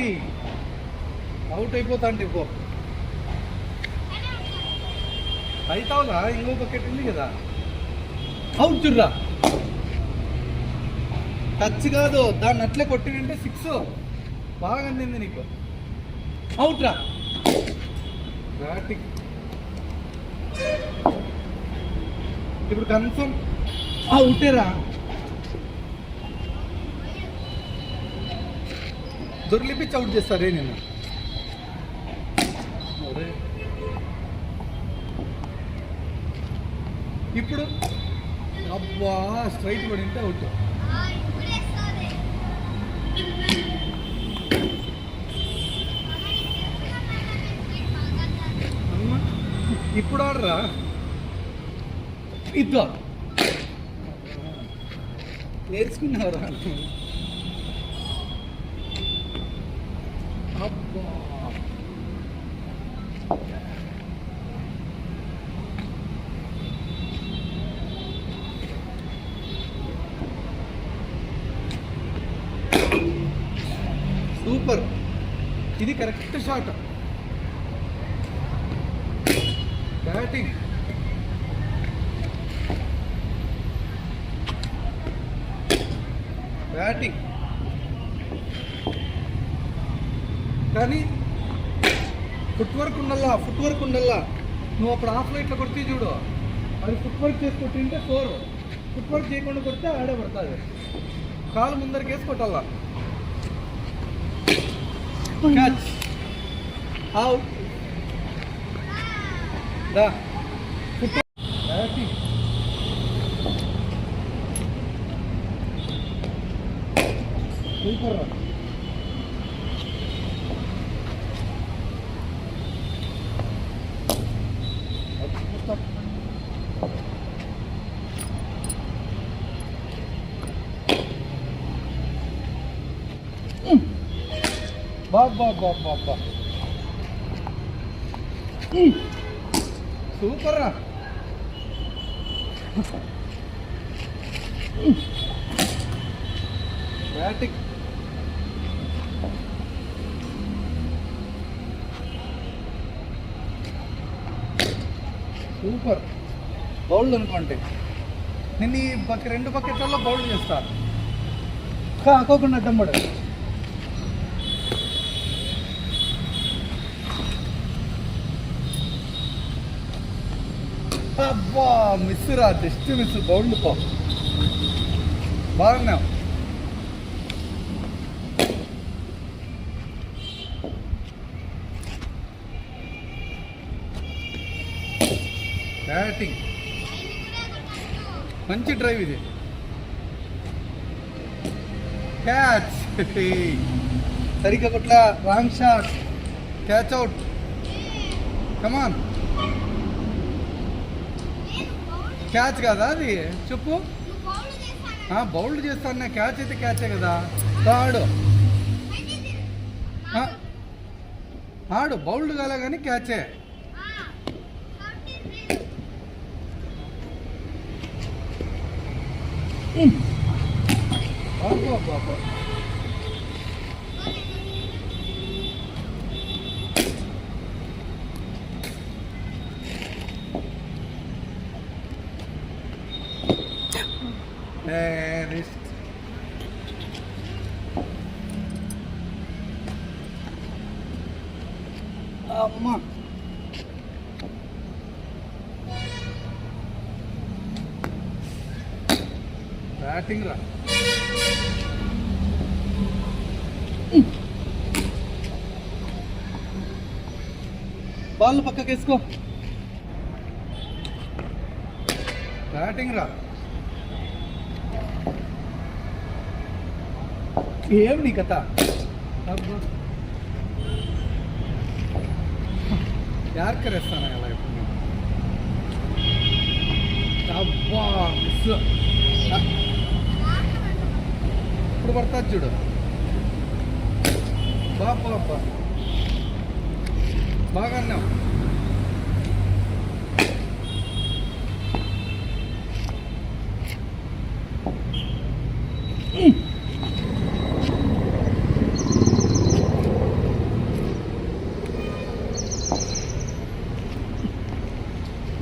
చెయ్యి అవుట్ అయిపోతాండి అంటే ఇవ్వ అవుతావులా ఇంకో బకెట్ ఉంది కదా. అవుట్ చుర్రా టచ్ కాదు దాన్ని అట్లే కొట్టినంటే సిక్స్ బాగా అందింది నీకు. అవుట్ రా. బ్యాటింగ్ ఇప్పుడు కన్ఫర్మ్ అవుటేరా దొరికిపించి అవుట్ చేస్తారే నేను. ఇప్పుడు? అబ్బా స్ట్రైట్ పడింటే అవుట్. ఇప్పుడు ఆడరా? ఇద్దా? నేర్చుకున్నావురా అబ్బా సూపర్ ఇది కరెక్ట్ షాట్ బ్యాటింగ్ బ్యాటింగ్ కానీ ఫుట్ వర్క్ ఉండల్లా ఫుట్ వర్క్ ఉండల్లా. నువ్వు అప్పుడు ఆఫ్ లైట్లో కొడితే చూడు. అది ఫుట్ వర్క్ చేసి కొట్టింటే ఫోర్ ఫుట్ వర్క్ చేయకుండా కొడితే ఆడే పడుతుంది. కాలు ముందరికి వేసి కొట్టాలా? Catch. Out. Da. Dirty. Super. బాబా సూపర్ రా. బ్యాటింగ్. సూపర్. బౌల్డ్ అనుకోండి. నేను ఈ బకెట్ రెండు బకెట్లలో బౌల్డ్ చేస్తా. కాకోకుండా అడ్డంబడు ಅಬ್ಬಾ ಮಿಸ್ರ ಅದೆಷ್ಟು ಮಿಸ್ ಬೌಂಡ್ಪ ಪಾ ನಾವು ಬ್ಯಾಟಿಂಗ್. ಮಂಚಿ ಡ್ರೈವ್ ಇದೆ. ಕ್ಯಾಚ್ ಸರಿಗ ಕೊಟ್ಲ wrong shot catch out come on catch కదా అది? చెప్పు. బౌల్డ్ చేస్తాను క్యాచ్ అయితే క్యాచే కదా. ఆడు. ఆడు బౌల్డ్ కాలే కానీ క్యాచే. అబ్బా, అబ్బా, అబ్బా. ఏ, రిస్ట్. అమ్మా బ్యాటింగ్ రా. బాల్ పక్కకేసుకో. బ్యాటింగ్ రా. ఏం నీ కథ? యార్కర్ వేస్తాను అలా ఇప్పుడు నేను. అబ్బా మిస్ ఇప్పుడు పడుతుంది చూడు. బాబా బాగా అన్నావు.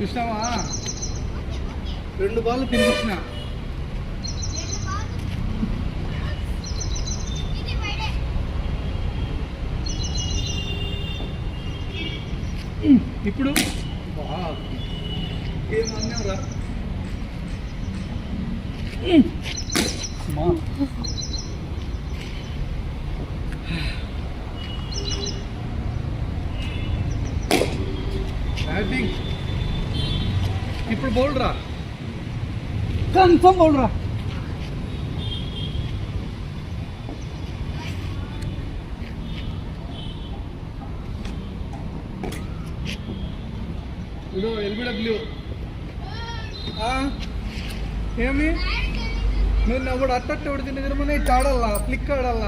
చూసినావా రెండు బాళ్ళు తినిపించినా. ఇప్పుడు బా ఏం అన్నావురా మా బ్యాటింగ్ ఇప్పుడు బౌల్ రా కన్ఫర్మ్ బౌల్ ಇದು ಎಲ್ ಬಿ ಡಬ್ಲ್ಯೂ ఏమి నేను అప్పుడు అట్టట్టు ಹೊಡಿತೀನಿ ಇದ್ರ ಮನೆ ಇಟ್ಟು ಆಡಲ್ಲ ಫ್ಲಿಕ್ ಆಡಲ್ಲ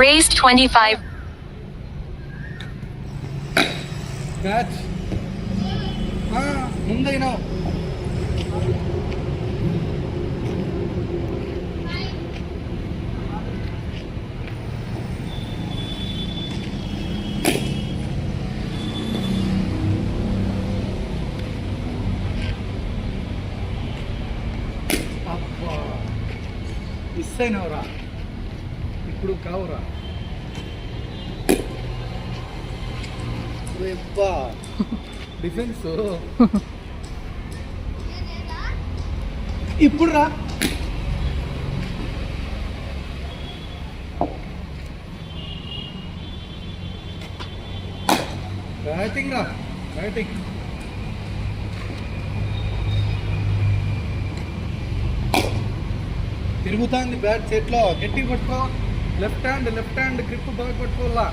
Raised 25. ಕ್ಯಾಚ್ ಹಾ మిస్ అయినవరా ఇప్పుడు కావురా అబ్బా డిఫెన్స్ ఇప్పుడు రా బ్యాటింగ్ రా బ్యాటింగ్ తిరుగుతుంది బ్యాట్ చేతిలో గట్టి పట్టుకో left hand left hand grip బాగా పట్టుకోవాలా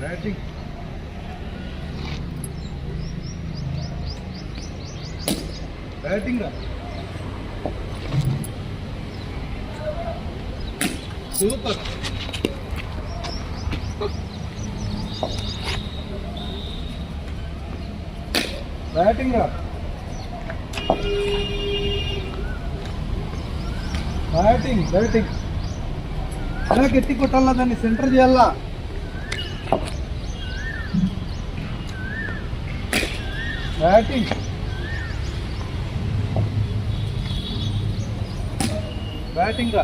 బ్యాటింగ్ బ్యాటింగ్ రా సూపర్. బ్యాటింగ్ రా. బ్యాటింగ్ బ్యాటింగ్ అలా గట్టి కొట్టాలా దాన్ని సెంటర్ చేయాలా? బ్యాటింగ్ బ్యాటింగ్ రా.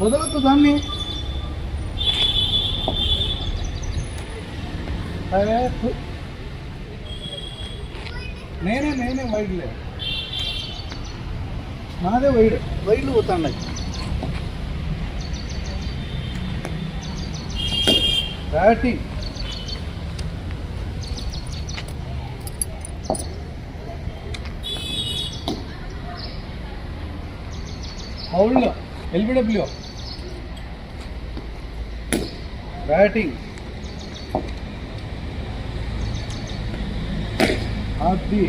కిందే కొట్టు వదలొద్దు దాన్ని అరే ఫు. నేనే నేనే వైడ్లే నాదే వైడ్ వైడ్లు పోతాండాయి బ్యాటింగ్ అవును ఎల్బిడబ్ల్యూ బ్యాటింగ్. అది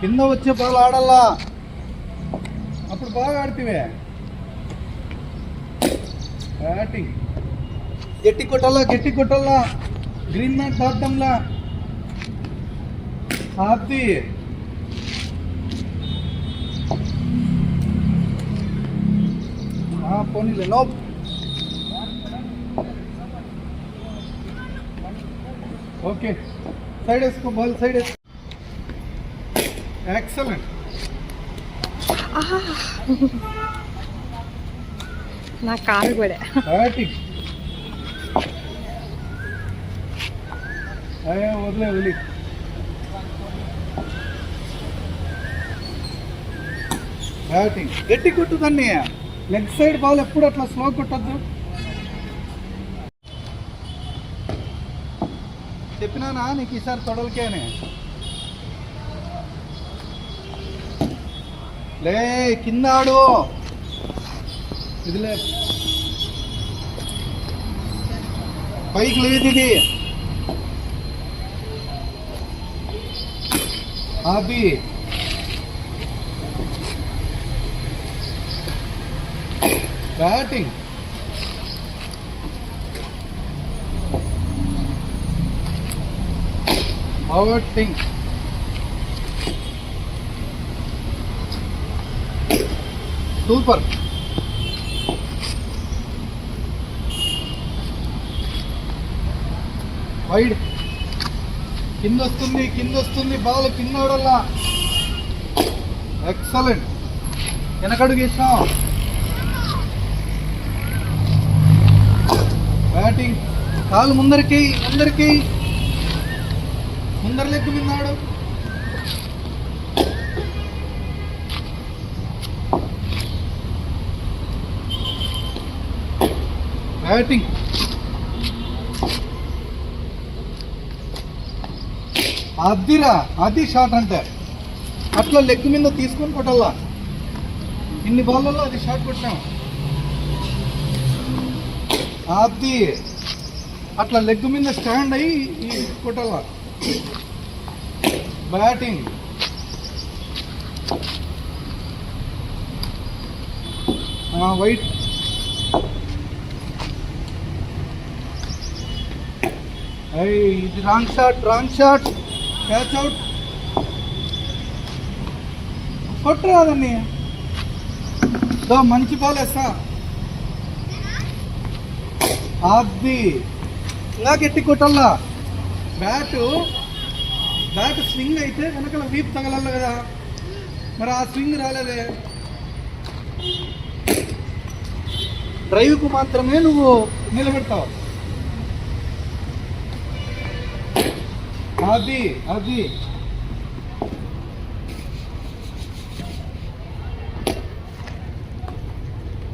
కింద వచ్చే బాల్ ఆడాలా అప్పుడు బాగా ఆడితేవే. బ్యాటింగ్. గట్టి కొట్టాలా గట్టి కొట్టాలా గ్రీన్ మ్యాట్ దాటంలా అది ఆ, పోనీలే నో ఓకే సైడ్ వేసుకో బాల్ సైడ్ వేసుకో ఎక్సలెంట్ నా కాలు కూడా బ్యాటింగ్ అయ్యే వదిలే వదిలి బ్యాటింగ్ గట్టి కొట్టు దాన్ని లెగ్ సైడ్ బాల్ ఎప్పుడు అట్లా స్లో కొట్టద్దు చెప్పినానా నీకు ఈసారి తొడలకే అని లే కింద ఆడు ఇది లే పైకి లేదు ఇది అది బ్యాటింగ్ బౌటింగ్ సూపర్ వైడ్ కింద వస్తుంది కింద వస్తుంది బాల్ కింద ఎక్సలెంట్ వెనకడుగు ఇస్తాం బ్యాటింగ్. కాలు ముందరికి ముందరికి. ముందర లెక్క విన్నాడు బ్యాటింగ్. అదిరా అది షాట్ అంటే. అట్లా లెగ్ మీద తీసుకొని కొట్టాలా? ఇన్ని బాళ్ళల్లో అది షాట్ కొట్టినాం. అది అట్లా లెగ్ మీద స్టాండ్ అయ్యి ఈ కొట్టాల? బ్యాటింగ్. వైట్. ఇది wrong shot wrong shot. Catch out. కొట్టరాదండి మంచి బాల్ వేస్తా అది ఇలా గట్టి కొట్టల్లా. బ్యాటు బ్యాట్ స్వింగ్ అయితే వెనకాల వీప్ తగలల్ల కదా. మరి ఆ స్వింగ్ రాలేదే. డ్రైవ్కు మాత్రమే నువ్వు నిలబెడతావు. అది అది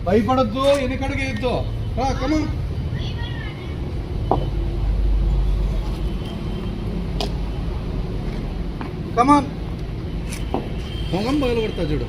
భయపడద్దు వెనకడుగు వేయద్దు. రా కమా కమాన్ మొగం పగలు కొడతా చూడు